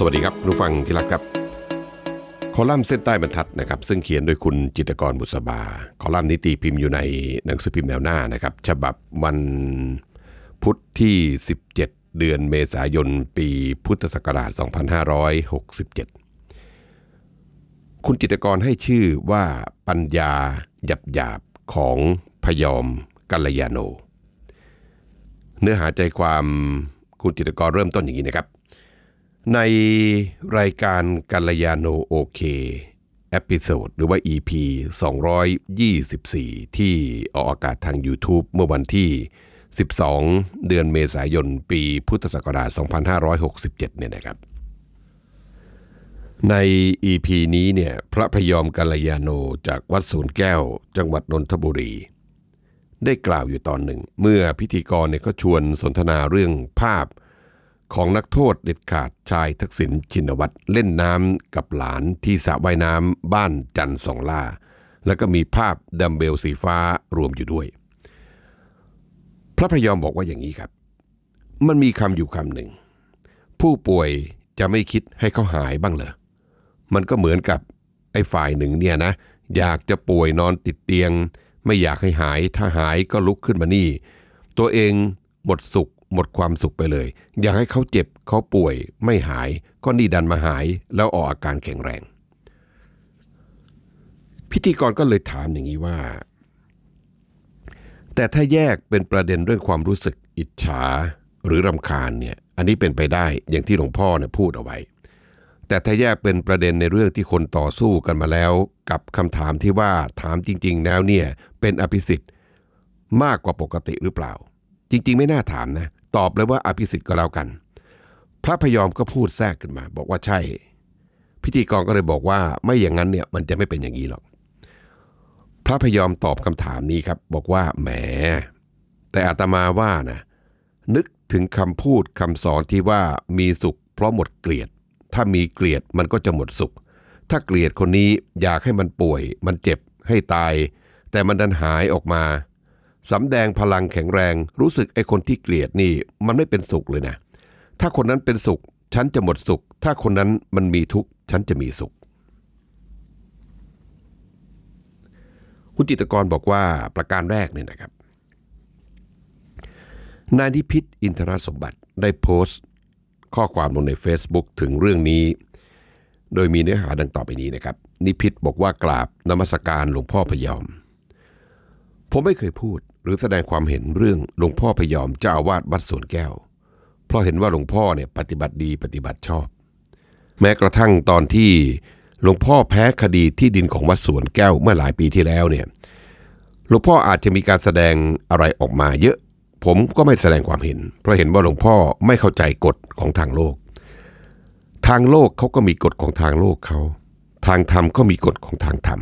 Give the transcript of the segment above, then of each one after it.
สวัสดีครับผู้ฟังที่รักครับ คอลัมน์เส้นใต้บรรทัดนะครับ ซึ่งเขียนโดยคุณจิตกรบุษบา คอลัมน์นี้ตีพิมพ์อยู่ในหนังสือพิมพ์แนวหน้านะครับ ฉบับวันพุธที่ 17 เดือนเมษายน ปีพุทธศักราช 2567 คุณจิตกรให้ชื่อว่าปัญญาหยับหยาบของพยอมกัลยาโน เนื้อหาใจความคุณจิตกรเริ่มต้นอย่างนี้นะครับ ในรายการกัลยาโนโอเคเอพิโซดหรือว่า EP 224 ที่ออกอากาศทาง YouTube เมื่อวันที่ 12 เดือนเมษายนปีพุทธศักราช 2567 เนี่ยนะครับ ใน EP นี้เนี่ยพระพยอมกัลยาโนจากวัดสวนแก้ว จังหวัดนนทบุรี ได้กล่าวอยู่ตอนหนึ่ง เมื่อพิธีกรเนี่ยก็ชวนสนทนาเรื่องภาพ ของนักโทษเด็ดขาดชายทักษิณชินวัตรเล่นน้ำกับหลานที่สระว่ายน้ำบ้านจันทร์สองล่า แล้วก็มีภาพดัมเบลสีฟ้ารวมอยู่ด้วย พระพยอมบอกว่าอย่างนี้ครับ มันมีคำอยู่คำหนึ่ง ผู้ป่วยจะไม่คิดให้เขาหายบ้างเหรอ มันก็เหมือนกับไอ้ฝ่ายหนึ่งเนี่ยนะ อยากจะป่วยนอนติดเตียง ไม่อยากให้หายถ้าหายก็ลุกขึ้นมานี่ ตัวเองหมดสุข หมดความสุขไปเลย อยากให้เขาเจ็บเขาป่วยไม่หาย ก็นี่ดันมาหายแล้วออกอาการแข็งแรง พิธีกรก็เลยถามอย่างนี้ว่า แต่ถ้าแยกเป็นประเด็นเรื่องความรู้สึกอิจฉาหรือรำคาญเนี่ยอันนี้เป็นไปได้อย่างที่หลวงพ่อเนี่ยพูดเอาไว้ แต่ถ้าแยกเป็นประเด็นในเรื่องที่คนต่อสู้กันมาแล้ว กับคำถามที่ว่าถามจริง ๆ แล้วเนี่ยเป็นอภิสิทธิ์มากกว่าปกติหรือเปล่า จริง ๆ ไม่น่าถามนะ ตอบเลยว่าอภิสิทธิ์ก็แล้วกัน พระพยอมก็พูดแทรกขึ้นมา บอกว่าใช่ พิธีกรก็เลยบอกว่าไม่อย่างนั้นเนี่ยมันจะไม่เป็นอย่างนี้หรอก พระพยอมตอบคำถามนี้ครับ บอกว่าแหม แต่อาตมาว่านะนึกถึงคำพูดคำสอนที่ว่ามีสุข เพราะหมดเกลียด ถ้ามีเกลียดมันก็จะหมดสุข ถ้าเกลียดคนนี้อยากให้มันป่วย มันเจ็บให้ตาย แต่มันดันหายออกมา สำแดงพลังแข็งแรง รู้สึกไอ้คนที่เกลียดนี่ มันไม่เป็นสุขเลยนะ ถ้าคนนั้นเป็นสุข ฉันจะหมดสุข ถ้าคนนั้นมันมีทุกข์ฉันจะมีสุข คุณจิตกรบอกว่าประการแรกเนี่ยนะครับ นายนิพิษอินทรสมบัติได้โพสต์ ข้อความลงใน Facebook ถึงเรื่องนี้ โดยมีเนื้อหาดังต่อไปนี้นะครับ นิพิษบอกว่ากราบนมัสการหลวงพ่อพยอม ผมไม่เคยพูดหรือแสดงความเห็นเรื่องหลวงพ่อพยอมเจ้าอาวาสวัดสวนแก้ว เพราะเห็นว่าหลวงพ่อเนี่ยปฏิบัติดีปฏิบัติชอบ แม้กระทั่งตอนที่หลวงพ่อแพ้คดีที่ดินของวัดสวนแก้วเมื่อหลายปีที่แล้วเนี่ยหลวงพ่ออาจจะมีการแสดงอะไรออกมาเยอะ ผมก็ไม่แสดงความเห็น เพราะเห็นว่าหลวงพ่อไม่เข้าใจกฎของทางโลก ทางโลกเขาก็มีกฎของทางโลกเขา ทางธรรมก็มีกฎของทางธรรม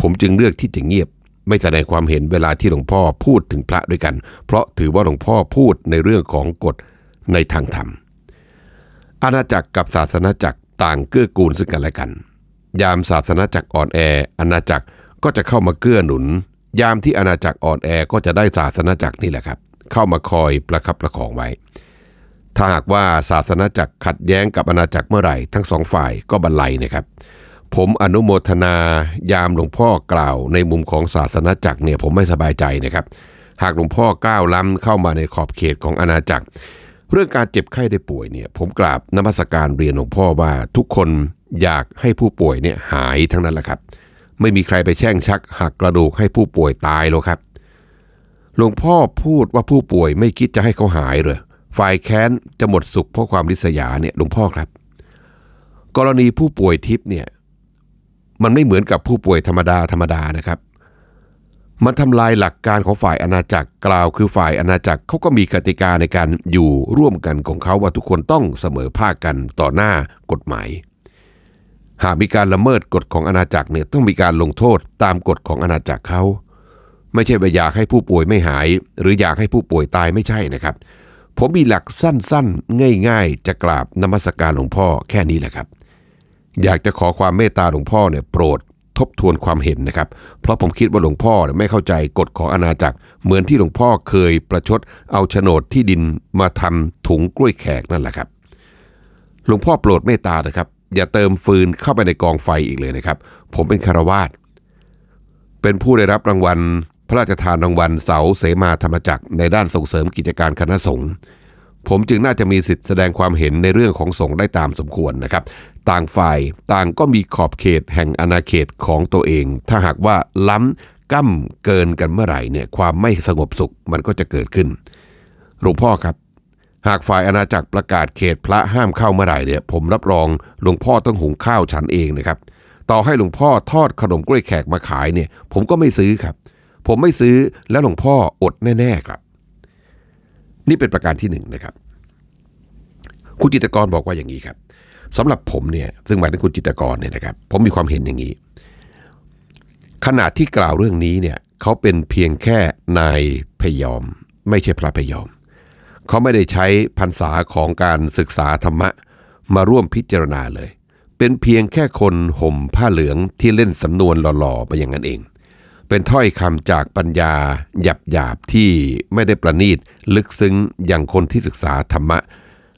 ผมจึงเลือกที่จะเงียบ ไม่แสดงความเห็นเวลาที่หลวงพ่อพูดถึงพระด้วยกัน เพราะถือว่าหลวงพ่อพูดในเรื่องของกฎในทางธรรม อาณาจักรกับศาสนาจักรต่างเกื้อกูลซึ่งกันและกัน ยามศาสนาจักรอ่อนแออาณาจักรก็จะเข้ามาเกื้อหนุน ยามที่อาณาจักรอ่อนแอก็จะได้ศาสนาจักรนี่แหละครับ เข้ามาคอยประคับประคองไว้ ถ้าหากว่าศาสนาจักรขัดแย้งกับอาณาจักรเมื่อไหร่ทั้งสองฝ่ายก็บรรลัยนะครับ ผมอนุโมทนายามหลวงพ่อกล่าวในมุมของศาสนาจักรเนี่ยผมไม่สบายใจนะครับ หากหลวงพ่อก้าวล้ำเข้ามาในขอบเขตของอาณาจักร เรื่องการเจ็บไข้ได้ป่วยเนี่ยผมกราบนมัสการเรียนหลวงพ่อว่าทุกคนอยากให้ผู้ป่วยเนี่ยหายทั้งนั้นแหละครับ ไม่มีใครไปแช่งชักหักกระดูกให้ผู้ป่วยตายหรอกครับ หลวงพ่อพูดว่าผู้ป่วยไม่คิดจะให้เขาหายเลยฝ่ายแค้นจะหมดสุขเพราะความริษยาเนี่ยหลวงพ่อครับ กรณีผู้ป่วยทิพย์เนี่ย มันไม่เหมือนกับผู้ป่วยธรรมดาธรรมดานะครับ มันทำลายหลักการของฝ่ายอาณาจักรกล่าวคือฝ่ายอาณาจักรเขาก็มีกติกาในการอยู่ร่วมกันของเขาว่าทุกคนต้องเสมอภาคกันต่อหน้ากฎหมาย หากมีการละเมิดกฎของอาณาจักรเนี่ยต้องมีการลงโทษตามกฎของอาณาจักรเขาไม่ใช่ว่าอยากให้ผู้ป่วยไม่หาย หรืออยากให้ผู้ป่วยตายไม่ใช่นะครับ ผมมีหลักสั้นๆ ง่าย ๆ จะกราบนมัสการหลวงพ่อแค่นี้แหละครับ อยากจะขอความเมตตาหลวงพ่อเนี่ยโปรดทบทวนความเห็นนะครับ เพราะผมคิดว่าหลวงพ่อเนี่ยไม่เข้าใจกฎของอาณาจักร เหมือนที่หลวงพ่อเคยประชดเอาโฉนดที่ดินมาทำถุงกล้วยแขกนั่นแหละครับ หลวงพ่อโปรดเมตตานะครับ อย่าเติมฟืนเข้าไปในกองไฟอีกเลยนะครับ ผมเป็นคารวาสเป็นผู้ได้รับรางวัล พระราชทานรางวัลเสาเสมาธรรมจักรในด้านส่งเสริมกิจการคณะสงฆ์ ผมจึงน่าจะมีสิทธิ์แสดงความเห็นในเรื่องของสงฆ์ได้ตามสมควรนะครับ ต่างฝ่ายต่างก็มีขอบเขตแห่งอาณาเขตของตัวเอง ถ้าหากว่าล้ำก้ำเกินกันเมื่อไหร่เนี่ยความไม่สงบสุขมันก็จะเกิดขึ้นหลวงพ่อครับ หากฝ่ายอาณาจักรประกาศเขตพระห้ามเข้าเมื่อไหร่เนี่ย ผมรับรองหลวงพ่อต้องหุงข้าวฉันเองนะครับ ต่อให้หลวงพ่อทอดขนมกล้วยแขกมาขายเนี่ย ผมก็ไม่ซื้อครับ ผมไม่ซื้อแล้วหลวงพ่ออดแน่ๆครับ นี่เป็นประการที่หนึ่งนะครับ คุณจิตกรบอกว่าอย่างนี้ครับสำหรับผมเนี่ยซึ่งหมายถึงคุณจิตกรเนี่ยนะครับ ผมมีความเห็นอย่างนี้ ขณะที่กล่าวเรื่องนี้เนี่ยเขาเป็นเพียงแค่นายพยอม ไม่ใช่พระพยอม เขาไม่ได้ใช้พรรษาของการศึกษาธรรมะมาร่วมพิจารณาเลย เป็นเพียงแค่คนห่มผ้าเหลืองที่เล่นสำนวนหล่อๆไปอย่างนั้นเอง เป็นถ้อยคำจากปัญญาหยับหยาบที่ไม่ได้ประณีตลึกซึ้งอย่างคนที่ศึกษาธรรมะ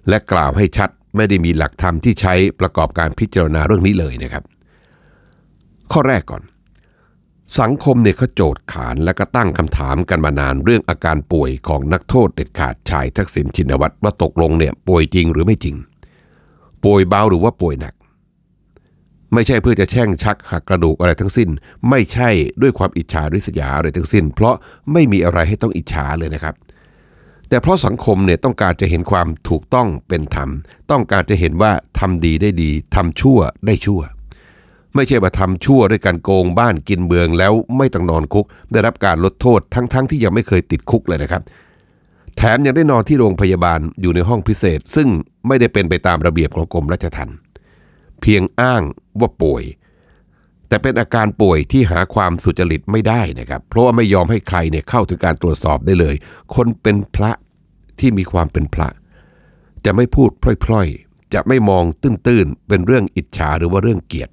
และกล่าวให้ชัดไม่ได้มีหลักธรรมที่ใช้ประกอบการพิจารณาเรื่องนี้เลยนะครับ ข้อแรกก่อน สังคมเนี่ยเขาโจทย์ขานและก็ตั้งคำถามกันมานานเรื่องอาการป่วยของนักโทษเด็ดขาดชายทักษิณชินวัตรว่าตกลงเนี่ยป่วยจริงหรือไม่จริง ป่วยเบาหรือว่าป่วยหนัก ไม่ใช่เพื่อจะแช่งชักหักกระดูกอะไรทั้งสิ้น ไม่ใช่ด้วยความอิจฉาริษยาอะไรทั้งสิ้น เพราะไม่มีอะไรให้ต้องอิจฉาเลยนะครับ แต่เพราะสังคมเนี่ยต้องการจะเห็นความถูกต้องเป็นธรรม ต้องการจะเห็นว่าทำดีได้ดีทำชั่วได้ชั่ว ไม่ใช่มาทำชั่วด้วยการโกงบ้านกินเมืองแล้วไม่ต้องนอนคุก ได้รับการลดโทษทั้งๆทที่ยังไม่เคยติดคุกเลยนะครับแถมยังได้นอนที่โรงพยาบาลอยู่ในห้องพิเศษ ซึ่งไม่ได้เป็นไปตามระเบียบของกรมราชทัณฑ์ เพียงอ้างว่าป่วย แต่เป็นอาการป่วยที่หาความสุจริตไม่ได้นะครับ เพราะว่าไม่ยอมให้ใครเนี่ยเข้าถึงการตรวจสอบได้เลย คนเป็นพระที่มีความเป็นพระ จะไม่พูดพล่อยๆ จะไม่มองตื้นๆ เป็นเรื่องอิจฉาหรือว่าเรื่องเกียรติ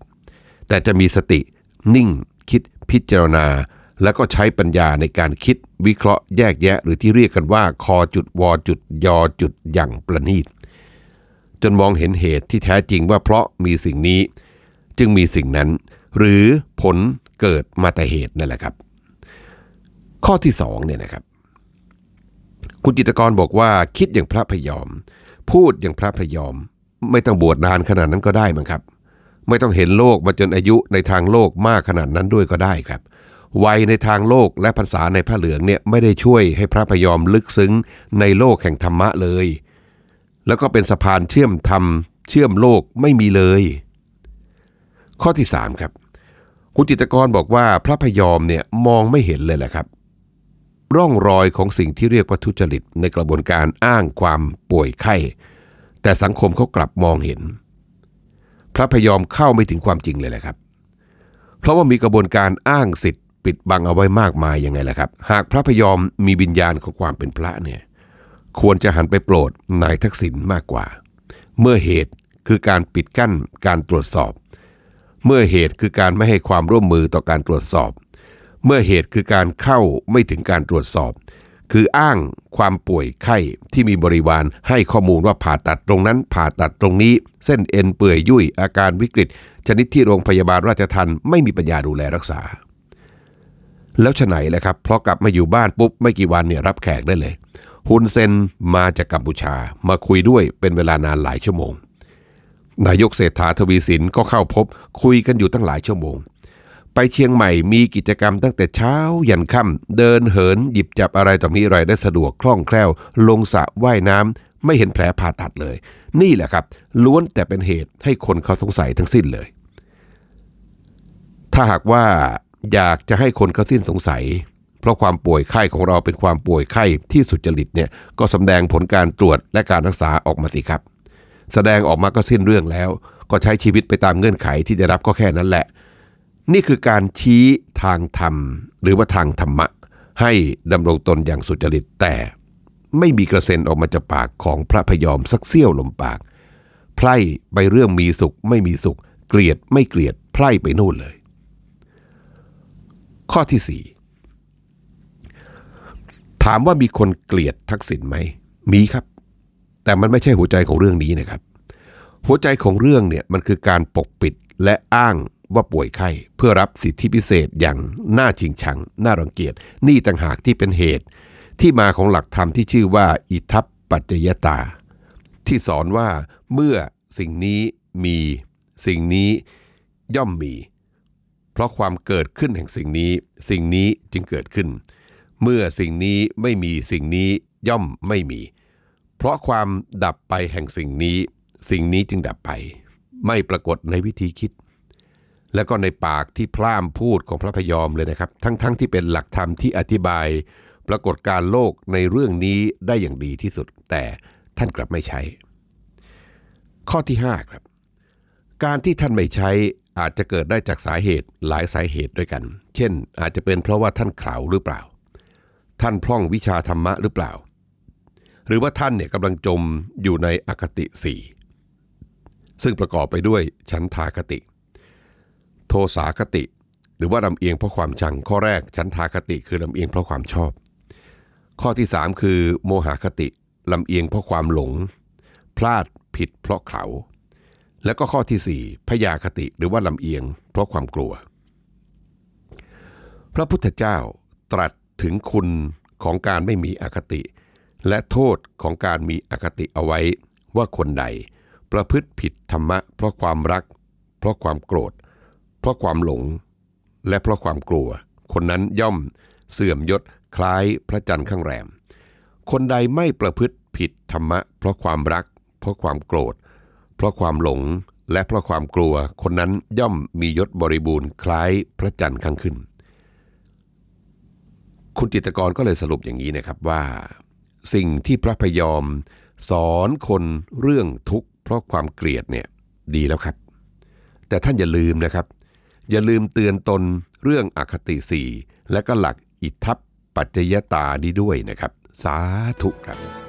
แต่จะมีสตินิ่งคิดพิจารณา แล้วก็ใช้ปัญญาในการคิดวิเคราะห์แยกแยะ หรือที่เรียกกันว่า คอจุดวอจุดยอจุดอย่างประณีต จนมองเห็นเหตุที่แท้จริงว่าเพราะมีสิ่งนี้ จึงมีสิ่งนั้น หรือผลเกิดมาแต่เหตุนั่นแหละครับ ข้อที่สองเนี่ยนะครับ คุณจิตกรบอกว่าคิดอย่างพระพยอม พูดอย่างพระพยอม ไม่ต้องบวชนานขนาดนั้นก็ได้มั้งครับ ไม่ต้องเห็นโลกมาจนอายุในทางโลกมากขนาดนั้นด้วยก็ได้ครับวัยในทางโลกและภาษาในผ้าเหลืองเนี่ยไม่ได้ช่วยให้พระพยอมลึกซึ้งในโลกแห่งธรรมะเลย แล้วก็เป็นสะพานเชื่อมธรรม เชื่อมโลกไม่มีเลย ข้อที่สามครับคุณจิตกรบอกว่าพระพยอมเนี่ยมองไม่เห็นเลยแหละครับ ร่องรอยของสิ่งที่เรียกว่าทุจริตในกระบวนการอ้างความป่วยไข้ แต่สังคมเขากลับมองเห็น พระพยอมเข้าไม่ถึงความจริงเลยแหละครับ เพราะว่ามีกระบวนการอ้างสิทธิ์ ปิดบังเอาไว้มากมายยังไงล่ะครับ หากพระพยอมมีวิญญาณของความเป็นพระเนี่ย ควรจะหันไปโปรดนายทักษิณมากกว่า เมื่อเหตุคือการปิดกั้นการตรวจสอบ เมื่อเหตุคือการไม่ให้ความร่วมมือต่อการตรวจสอบ เมื่อเหตุคือการเข้าไม่ถึงการตรวจสอบ คืออ้างความป่วยไข้ที่มีบริวารให้ข้อมูลว่าผ่าตัดตรงนั้นผ่าตัดตรงนี้ เส้นเอ็นเปื่อยยุ่ยอาการวิกฤต ชนิดที่โรงพยาบาลราชทันไม่มีปัญญาดูแลรักษา แล้วฉไหนแหละครับเพราะกลับมาอยู่บ้านปุ๊บไม่กี่วันเนี่ยรับแขกได้เลย ฮุนเซนมาจากกัมพูชามาคุยด้วยเป็นเวลานานหลายชั่วโมง นายกเศรษฐาทวีสินก็เข้าพบคุยกันอยู่ตั้งหลายชั่วโมง ไปเชียงใหม่มีกิจกรรมตั้งแต่เช้ายันค่ำเดินเหินหยิบจับอะไรต่อมีอะไรได้สะดวกคล่องแคล่ว ลงสระว่ายน้ำไม่เห็นแผลผ่าตัดเลย นี่แหละครับ ล้วนแต่เป็นเหตุให้คนเขาสงสัยทั้งสิ้นเลย ถ้าหากว่าอยากจะให้คนเขาสิ้นสงสัย เพราะความป่วยไข้ของเราเป็นความป่วยไข้ที่สุจริตเนี่ยก็สำแดงผลการตรวจและการรักษาออกมาสิครับ แสดงออกมาก็สิ้นเรื่องแล้ว ก็ใช้ชีวิตไปตามเงื่อนไขที่จะรับก็แค่นั้นแหละ นี่คือการชี้ทางธรรม หรือว่าทางธรรมะ ให้ดำรงตนอย่างสุจริตแต่ไม่มีกระเซ็นออกมาจากปากของพระพยอมสักเสี้ยวลมปาก ไพร่ไปเรื่องมีสุขไม่มีสุข เกลียดไม่เกลียดไพร่ไปนู่นเลย ข้อที่สี่ ถามว่ามีคนเกลียดทักษิณไหม มีครับ แต่มันไม่ใช่หัวใจของเรื่องนี้นะครับ หัวใจของเรื่องเนี่ยมันคือการปกปิดและอ้างว่าป่วยไข้เพื่อรับสิทธิพิเศษอย่างน่าชิงชัง น่ารังเกียจนี่ต่างหากที่เป็นเหตุ ที่มาของหลักธรรมที่ชื่อว่า อิทัปปัจจยตา ที่สอนว่าเมื่อสิ่งนี้มีสิ่งนี้ย่อมมี เพราะความเกิดขึ้นแห่งสิ่งนี้ สิ่งนี้จึงเกิดขึ้น เมื่อสิ่งนี้ไม่มีสิ่งนี้ย่อมไม่มี เพราะความดับไปแห่งสิ่งนี้ สิ่งนี้จึงดับไป ไม่ปรากฏในวิธีคิด แล้วก็ในปากที่พร่ามพูดของพระพยอมเลยนะครับ ทั้งๆทที่เป็นหลักธรรมที่อธิบาย ปรากฏการโลกในเรื่องนี้ได้อย่างดีที่สุด แต่ท่านกลับไม่ใช้ ข้อที่5ครับ การที่ท่านไม่ใช้อาจจะเกิดได้จากสาเหตุหลายสาเหตุด้วยกัน เช่น อาจจะเป็นเพราะว่าท่านเขลาหรือเปล่า ท่านพร่องวิชาธรรมะหรือเปล่า หรือว่าท่านเนี่ยกำลังจมอยู่ในอคติสี่ซึ่งประกอบไปด้วยฉันทาคติ โทสาคติ หรือว่าลำเอียงเพราะความชัง ข้อแรกฉันทาคติคือลำเอียงเพราะความชอบ ข้อที่ 3 คือ โมหคติลำเอียงเพราะความหลง พลาดผิดเพราะเขาแล้วก็ข้อที่ 4พยาคติหรือว่าลำเอียง เพราะความกลัว พระพุทธเจ้าตรัส ถึงคุณของการไม่มีอคติ และโทษของการมีอคติเอาไว้ว่าคนใด ประพฤติผิดธรรมะ เพราะความรัก เพราะความโกรธ เพราะความหลง และเพราะความกลัว คนนั้นย่อมเสื่อมยศคล้ายพระจันทร์ข้างแรม คนใดไม่ประพฤติผิดธรรมะ เพราะความรัก เพราะความโกรธ เพราะความหลงและเพราะความกลัว คนนั้นย่อมมียศบริบูรณ์คล้ายพระจันทร์ข้างขึ้น คุณจิตกรก็เลยสรุปอย่างนี้นะครับว่า สิ่งที่พระพยอม สอนคนเรื่องทุกข์เพราะความเกลียดเนี่ยดีแล้วครับ แต่ท่านอย่าลืมนะครับ อย่าลืมเตือนตนเรื่องอคติสี่และก็หลักอิทัปปัจจยตานี้ด้วยนะครับ สาธุครับ